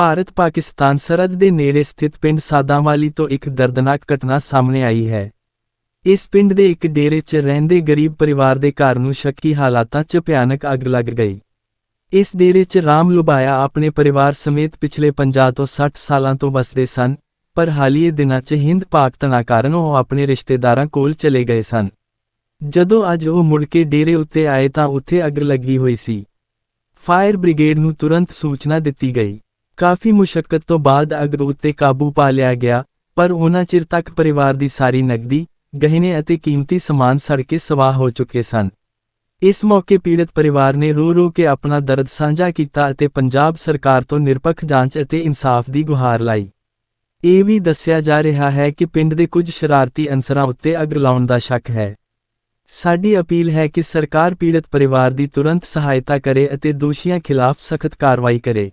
ਭਾਰਤ-ਪਾਕਿਸਤਾਨ ਸਰਹੱਦ ਦੇ ਨੇੜੇ ਸਥਿਤ ਪਿੰਡ ਸਾਦਾਂਵਾਲੀ ਤੋਂ ਇੱਕ ਦਰਦਨਾਕ ਘਟਨਾ ਸਾਹਮਣੇ ਆਈ ਹੈ। ਇਸ ਪਿੰਡ ਦੇ ਇੱਕ ਡੇਰੇ 'ਚ ਰਹਿੰਦੇ ਗਰੀਬ ਪਰਿਵਾਰ ਦੇ ਘਰ ਨੂੰ ਸ਼ੱਕੀ ਹਾਲਾਤਾਂ 'ਚ ਭਿਆਨਕ ਅੱਗ ਲੱਗ ਗਈ। ਇਸ ਡੇਰੇ 'ਚ ਰਾਮ ਲੁਬਾਇਆ ਆਪਣੇ ਪਰਿਵਾਰ ਸਮੇਤ ਪਿਛਲੇ 50 ਤੋਂ 60 ਸਾਲਾਂ ਤੋਂ ਵਸਦੇ ਸਨ, ਪਰ ਹਾਲੀਏ ਦਿਨਾਂ 'ਚ ਹਿੰਦ ਪਾਕ ਤਣਾਅ ਕਾਰਨ ਉਹ ਆਪਣੇ ਰਿਸ਼ਤੇਦਾਰਾਂ ਕੋਲ ਚਲੇ ਗਏ ਸਨ। ਜਦੋਂ ਅੱਜ ਉਹ ਮੁੜ ਕੇ ਡੇਰੇ ਉੱਤੇ ਆਏ ਤਾਂ ਉੱਥੇ ਅੱਗ ਲੱਗੀ ਹੋਈ ਸੀ। ਫਾਇਰ ਬ੍ਰਿਗੇਡ ਨੂੰ ਤੁਰੰਤ ਸੂਚਨਾ ਦਿੱਤੀ ਗਈ। ਕਾਫੀ ਮੁਸ਼ਕਲ ਤੋਂ ਬਾਅਦ ਅੱਗ ਉੱਤੇ ਕਾਬੂ ਪਾ ਲਿਆ ਗਿਆ, ਪਰ ਉਹਨਾਂ ਚਿਰ ਤੱਕ ਪਰਿਵਾਰ ਦੀ ਸਾਰੀ ਨਕਦੀ, ਗਹਿਣੇ ਅਤੇ ਕੀਮਤੀ ਸਮਾਨ ਸੜ ਕੇ ਸਵਾਹ ਹੋ ਚੁੱਕੇ ਸਨ। ਇਸ ਮੌਕੇ ਪੀੜਤ ਪਰਿਵਾਰ ਨੇ ਰੋ ਰੋ ਕੇ ਆਪਣਾ ਦਰਦ ਸਾਂਝਾ ਕੀਤਾ ਅਤੇ ਪੰਜਾਬ ਸਰਕਾਰ ਤੋਂ ਨਿਰਪੱਖ ਜਾਂਚ ਅਤੇ ਇਨਸਾਫ ਦੀ ਗੁਹਾਰ ਲਾਈ। ਇਹ ਵੀ ਦੱਸਿਆ ਜਾ ਰਿਹਾ ਹੈ ਕਿ ਪਿੰਡ ਦੇ ਕੁਝ ਸ਼ਰਾਰਤੀ ਅਨਸਰਾਂ ਉੱਤੇ ਅੱਗ ਲਾਉਣ ਦਾ ਸ਼ੱਕ ਹੈ। ਸਾਡੀ ਅਪੀਲ ਹੈ ਕਿ ਸਰਕਾਰ ਪੀੜਤ ਪਰਿਵਾਰ ਦੀ ਤੁਰੰਤ ਸਹਾਇਤਾ ਕਰੇ ਅਤੇ ਦੋਸ਼ੀਆਂ ਖਿਲਾਫ ਸਖਤ ਕਾਰਵਾਈ ਕਰੇ।